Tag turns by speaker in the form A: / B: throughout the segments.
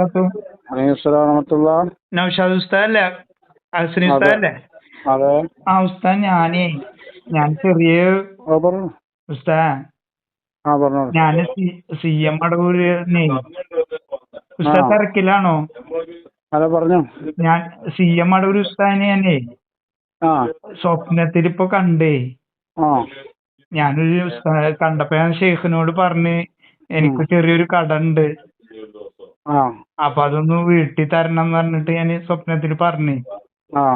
A: അലൈഹിസ്സലാമത്തുള്ള
B: നൗഷാദ് ഉസ്താദല്ലേ? അസ്രി ഉസ്താദല്ലേ?
A: അതെ.
B: ആ ഉസ്താദ് ഞാനേ ഞാൻ ചെറിയ ഉസ്താദ്. ഞാൻ സി എം അടവൂരിനെ ഉസ്താദ് തിരക്കിലാണോ?
A: അതെ പറഞ്ഞു.
B: ഞാൻ സി എം അടവൂർ ഉസ്താദിനെ ഞാനേ സ്വപ്നത്തിൽ ഇപ്പൊ കണ്ടേ. ഞാനൊരു കണ്ടപ്പോ ഞാൻ ഷെയ്ഖിനോട് പറഞ്ഞ് എനിക്ക് ചെറിയൊരു കട ഉണ്ട്.
A: ആ.
B: അപ്പൊ അതൊന്ന് വീട്ടിൽ തരണം എന്ന് പറഞ്ഞിട്ട് ഞാൻ സ്വപ്നത്തിൽ പറഞ്ഞു.
A: ആ.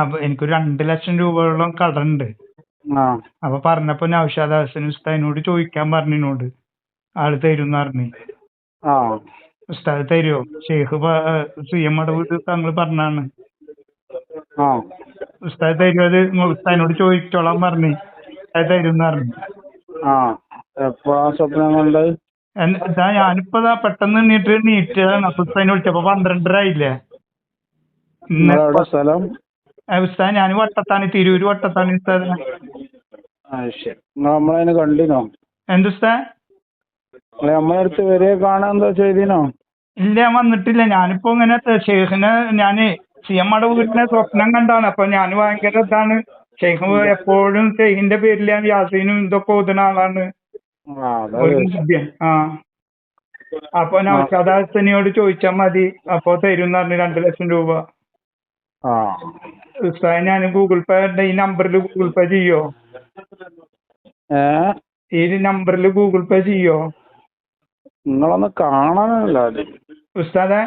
B: അപ്പൊ എനിക്ക് രണ്ട് ലക്ഷം രൂപയോളം കടണ്ട്.
A: ആ.
B: അപ്പൊ പറഞ്ഞപ്പോ നൗഷാദ് ഹസൻ ഉസ്താദിനോട് ചോദിക്കാൻ പറഞ്ഞിനോട് ആൾ തരും പറഞ്ഞു.
A: ആ.
B: ഉസ്താദ് തരുമോ ഷെയ്ഖ് സി എം താങ്കൾ പറഞ്ഞാണ്.
A: ആ.
B: ഉസ്താദ് തരും അത് ഉസ്താദിനോട് ചോദിച്ചോളാൻ പറഞ്ഞു. അത് തരും പറഞ്ഞു.
A: ആ. എപ്പോഴാ സ്വപ്നം കണ്ട്
B: എൻ- ഇതാ ഞാനിപ്പോ പെട്ടെന്ന് എണ്ണീട്ട് നീറ്റതാണ് അപ്പൊ ഉസ്താദിനെ വിളിച്ചപ്പോ പന്ത്രണ്ടര ആയില്ലേ?
A: സ്ഥലം?
B: ഉസ്താദ് ഞാൻ വട്ടത്താണ് തിരൂര് വട്ടത്താണ് ഉസ്താദ്.
A: നമ്മളതിന് കണ്ടിനോ?
B: എന്ത് ഉസ്താദ്?
A: നിങ്ങൾ നമ്മളെ അടുത്ത് കാണാൻ എന്താ ചെയ്തിനോ?
B: ഇല്ല ഞാൻ വന്നിട്ടില്ല. ഞാനിപ്പോ ഇങ്ങനെ ഷെയ്ഖിനെ ഞാൻ സി എം അടവൂരിനെ സ്വപ്നം കണ്ടാണ് അപ്പൊ ഞാൻ ഭയങ്കര ഇതാണ്. ഷെയ്ഖ് എപ്പോഴും ഷെയ്ഖിന്റെ പേരിൽ ഞാൻ യാസീനും ഇതൊക്കെ ഓതുന്ന ആളാണ്.
A: ആ
B: അപ്പൊ നൗഷാദ് നൗഷാദാസനിയോട് ചോദിച്ചാൽ മതി. അപ്പൊ തരും പറഞ്ഞു രണ്ടു ലക്ഷം രൂപ. ഉസ്താദ് ഞാൻ ഗൂഗിൾ പേ ഈ നമ്പറിൽ ഗൂഗിൾ പേ ചെയ്യോ? ഈ നമ്പറിൽ ഗൂഗിൾ പേ ചെയ്യോ?
A: നിങ്ങളൊന്ന് കാണാനല്ല.
B: ഉസ്താദെ?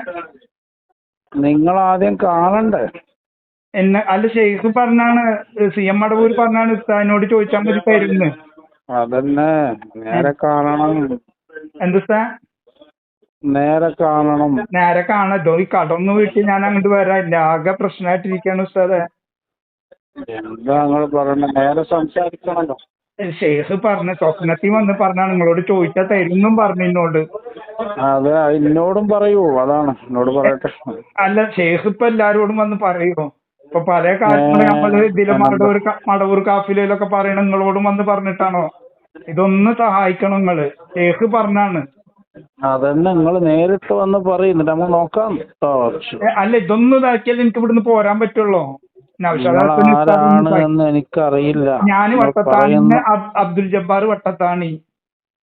A: നിങ്ങൾ ആദ്യം കാണണ്ടേ?
B: എന്നെ അല്ല ഷെയ്ഖ് പറഞ്ഞാണ് സി എം അടവൂർ പറഞ്ഞാണ് ഉസ്താദിനോട് ചോദിച്ചാൽ മതി തരുന്ന്.
A: അതന്നെ. നേരെ കാണണം.
B: എന്താ
A: നേരെ കാണണം.
B: നേരെ കാണല്ലോ ഈ കടന്ന് വീട്ടിൽ ഞാൻ അങ്ങോട്ട് വരാനില്ല ആകെ പ്രശ്നമായിട്ടിരിക്കാണ് ഉസ്താദെ.
A: എന്താ നിങ്ങൾ പറയണ? നേരെ സംസാരിക്കണല്ലോ.
B: ഷെയ്ഖ് പറഞ്ഞ സ്വപ്നത്തിൽ വന്ന് പറഞ്ഞാ നിങ്ങളോട് ചോദിച്ചാ തരുന്നും പറഞ്ഞു എന്നോട്
A: അതെ എന്നോടും പറയൂ. അതാണ്. എന്നോട് പറയട്ടെ.
B: അല്ല ഷെയ്ഖ് ഇപ്പൊ എല്ലാരോടും വന്ന് പറയോ? ഇപ്പൊ പല കാര്യങ്ങളും നമ്മൾ ഇതിൽ മടവൂർ മടവൂർ കാഫിലയിലൊക്കെ പറയണ നിങ്ങളോടും വന്ന് പറഞ്ഞിട്ടാണോ? ഇതൊന്ന് സഹായിക്കണം നിങ്ങൾ. ഏഹ് പറഞ്ഞാണ്.
A: അതന്നെ നിങ്ങൾ നേരിട്ട് വന്ന് പറയുന്നുണ്ട് നമ്മൾ നോക്കാം.
B: അല്ല ഇതൊന്നും ഇതാക്കിയാൽ എനിക്ക് ഇവിടുന്ന് പോരാൻ പറ്റുള്ളോ.
A: ആരാണ് എനിക്കറിയില്ല. ഞാൻ
B: വട്ടത്താണി അബ്ദുൽ ജബ്ബാർ വട്ടത്താണി.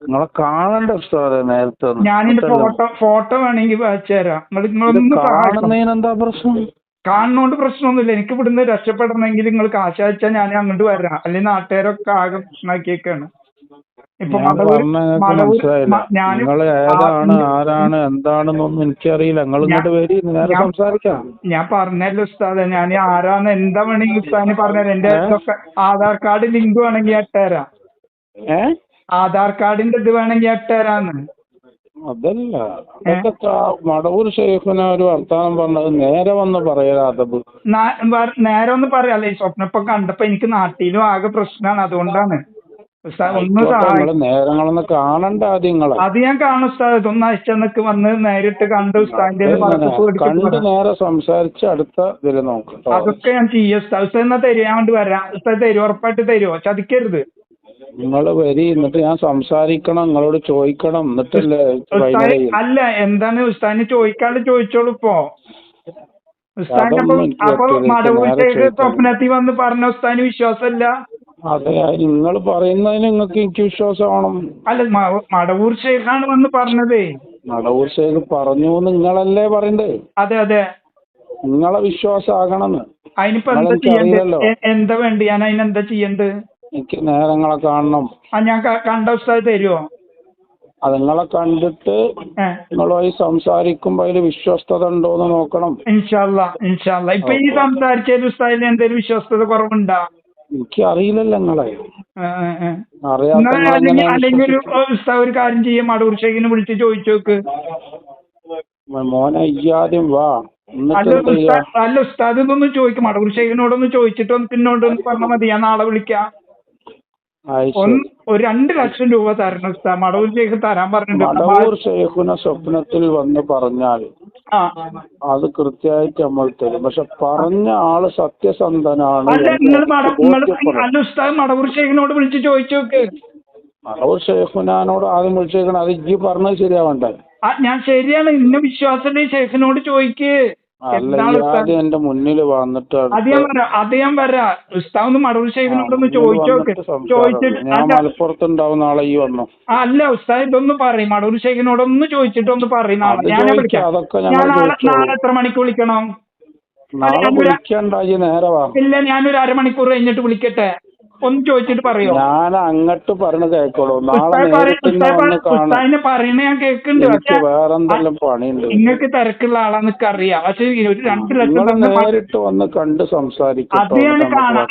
A: നിങ്ങളെ കാണണ്ട നേരത്തെ ഞാൻ
B: ഞാനിന്റെ ഫോട്ടോ ഫോട്ടോ വേണമെങ്കിൽ അയച്ചു തരാം നിങ്ങൾ
A: ഇത്
B: നിങ്ങളൊന്ന്
A: കാണുന്നതിന് എന്താ പ്രശ്നം?
B: കാണുന്നോണ്ട് പ്രശ്നമൊന്നുമില്ല. എനിക്ക് ഇവിടുന്ന് രക്ഷപ്പെടണമെങ്കിൽ നിങ്ങൾ കാശ് അയച്ചാൽ ഞാൻ അങ്ങോട്ട് വരാം. അല്ലെങ്കിൽ നാട്ടുകാരൊക്കെ ആകെ പ്രശ്നമാക്കിയേക്കാണ് ഇപ്പൊ
A: ആരാണ് എന്താണെന്നൊന്നും എനിക്കറിയില്ല. നിങ്ങൾ ഇങ്ങോട്ട് വരി നേരെ സംസാരിക്കാം.
B: ഞാൻ പറഞ്ഞല്ലോ ഉസ്താദ് ഞാൻ ആരാന്ന് എന്താ വേണമെങ്കിൽ ഉസ്താദിന് പറഞ്ഞുതരാം എന്റെ ആധാർ കാർഡ് ലിങ്ക് വേണമെങ്കിൽ ഇട്ടുതരാം ആധാർ കാർഡിന്റെ ഇത് വേണമെങ്കിൽ ഇട്ടുതരാന്ന്
A: അതല്ല. അതൊക്കെ മടവൂർ ഷെയ്ഖിനെ ഒരു വർത്താനം പറഞ്ഞത് നേരെ വന്ന്
B: വര- നേരെ ഒന്ന് പറയാല്ലേ സ്വപ്നം ഇപ്പൊ കണ്ടപ്പോ എനിക്ക് നാട്ടിലും ആകെ പ്രശ്നമാണ് അതുകൊണ്ടാണ്.
A: നേരങ്ങളൊന്ന് കാണണ്ട ആദ്യം നിങ്ങളെ
B: അത് ഞാൻ കാണും ഉസ്താദ് ഇതൊന്ന് അയച്ചെന്നൊക്കെ വന്ന് നേരിട്ട് കണ്ട് ഉസ്താദിന്റെ
A: കണ്ട് നേരെ സംസാരിച്ച് അടുത്ത ഇതിൽ നോക്കാം.
B: അതൊക്കെ ഞാൻ ചെയ്യാം ഉസ്താദ് ഉസ്താദ് എന്നാ തരും ഞാൻ കൊണ്ട് വരാം. ഉസ്താദ് തരും ഉറപ്പായിട്ട് തരുമോ ചതിക്കരുത്.
A: നിങ്ങൾ വരി എന്നിട്ട് ഞാൻ സംസാരിക്കണം നിങ്ങളോട് ചോദിക്കണം എന്നിട്ടല്ലേ
B: ഉസ്താദ് അല്ല എന്താണ് ഉസ്താദിന് ചോദിക്കാണ്ട് ചോദിച്ചോളൂ ഇപ്പോ. ഉസ്താദിന് അപ്പൊ
A: ചോദിക്കണം.
B: സ്വപ്നത്തിൽ വന്ന് പറഞ്ഞ ഉസ്താദിന് വിശ്വാസമില്ല.
A: അതെ നിങ്ങൾ പറയുന്നതിന് നിങ്ങൾക്ക് എനിക്ക് വിശ്വാസമാവണം.
B: അല്ല മ- മടവൂർ ഷേഖാണ് വന്ന് പറഞ്ഞതേ.
A: നടവൂർ ഷേഖ് പറഞ്ഞു നിങ്ങളല്ലേ പറയണ്ടേ?
B: അതെ അതെ.
A: നിങ്ങളെ വിശ്വാസമാകണമെന്ന്.
B: അതിനിപ്പോ എന്താ
A: നിങ്ങളെനിക്ക്
B: ചെയ്യണ്ടേ
A: അറിയില്ലല്ലോ.
B: എ- എന്താ വേണ്ടി ഞാൻ അതിനെന്താ ചെയ്യണ്ട്
A: എനിക്ക് നേരങ്ങളെ കാണണം.
B: ആ ഞാൻ ക- കണ്ട ഉസ്താദ് തരുമോ
A: അത് നിങ്ങളെ കണ്ടിട്ട്
B: ഏഹ്
A: നിങ്ങളുമായി സംസാരിക്കുമ്പോ അതിൽ വിശ്വസ്തത ഉണ്ടോ എന്ന് നോക്കണം.
B: ഇൻഷാല്ല ഇൻഷാല്ല ഇപ്പൊ ഈ സംസാരിച്ചതിൽ ഉസ്താദിന് എന്തെങ്കിലും വിശ്വസ്തത കുറവുണ്ടോ?
A: എനിക്ക് അറിയില്ലല്ലോ നിങ്ങളെ.
B: ഏ, ഏ, ഏ.
A: അറിയാത്ത നിങ്ങൾ
B: അല്ലെങ്കിൽ
A: എങ്ങനെയാ
B: അല്ലെങ്കിൽ ഒരു
A: വിശ്വസിക്കുക?
B: ഒരു കാര്യം ചെയ്യും മടൂർ ഷേഖിനെ വിളിച്ച് ചോദിച്ചു നോക്ക്.
A: മോനെ ഈ ആദ്യം വാ. എന്നിട്ട്
B: അല്ല
A: എന്ത് ചെയ്യാ?
B: ഉസ്താദ് അല്ല ഉസ്താദ് ഇതൊന്ന് ചോദിക്കും. മടൂർ ഷേഖിനോടൊന്ന് ചോദിച്ചിട്ട് ഒന്ന് പിന്നോട്ടൊന്ന് പറഞ്ഞാൽ മതി. ഞാൻ നാളെ വിളിക്കാം. ഒന്ന് ഒരു രണ്ട് ലക്ഷം രൂപ തരണം ഉസ്താദ്. മടൂർ ഷെയ്ഖ് തരാൻ പറഞ്ഞിട്ടുണ്ട്.
A: മടവൂർ ഷെയ്ഖുന സ്വപ്നത്തിൽ വന്ന് പറഞ്ഞാൽ
B: ആ.
A: അത് കൃത്യമായിട്ട് നമ്മൾ തരും. പക്ഷെ പറഞ്ഞ ആൾ സത്യസന്ധനാണ്
B: അല്ല
A: എന്ന്
B: നിങ്ങൾ മട നിങ്ങൾ
A: ബോധ്യപ്പെടണം.
B: അല്ല ഉസ്താദ് മടവൂർ ഷെയ്ഖിനോട് വിളിച്ച് ചോദിച്ചു നോക്ക്.
A: മടവൂർ ഷെയ്ഖുനാനോട് ആദ്യം വിളിച്ചേക്കണം. അത് ഇജ്ജി പറഞ്ഞത് ശരിയാവണ്ടേ?
B: ആ, ഞാൻ ശരിയാണ്. ഇന്ന വിശ്വാസമുള്ള ഷെയ്ഖിനോട് ചോദിക്ക്.
A: എന്റെ മുന്നിൽ വന്നിട്ട്
B: അത് ഞാൻ വരാം അത് ഞാൻ വരാം ഉസ്താദ് ഒന്ന് മടവൂർ ഷെയ്ഖിനോടൊന്ന് ചോദിച്ചു നോക്ക്. ചോദിച്ചിട്ട്
A: ഞാൻ
B: അല്ല.
A: മലപ്പുറത്ത് ഉണ്ടാവും നാളെ ഈ വന്നു.
B: ആ, അല്ല ഉസ്താദ് ഇതൊന്ന് പറയും. മടവൂർ ഷെയ്ഖിനോടൊന്ന് ചോദിച്ചിട്ട് ഒന്ന് പറയും നാളെ. ഞാൻ വിളിക്കാം. നാളെ എത്ര മണിക്ക് വിളിക്കണം?
A: നാളെ വിളിക്കണ്ടായി മണിക്കൂർ
B: ഇല്ല ഞാനൊരു അരമണിക്കൂർ കഴിഞ്ഞിട്ട് വിളിക്കട്ടെ? ഒന്ന് ചോദിച്ചിട്ട് പറയോ?
A: ഞാൻ അങ്ങോട്ട് പറഞ്ഞ് കേക്കോളൂ. നാളെ
B: ഉസ്താദിനെ പറയണ ഞാൻ കേൾക്കുന്നുണ്ട് പക്ഷെ
A: വേറെന്തെല്ലാം പണിയുണ്ട്.
B: നിങ്ങൾക്ക് തിരക്കുള്ള ആളാന്നൊക്കെ അറിയാം പക്ഷെ ഒരു രണ്ട് ലക്ഷം
A: നേരിട്ട് വന്ന് കണ്ട് സംസാരിക്കും അതെയാണ്
B: കാണാം.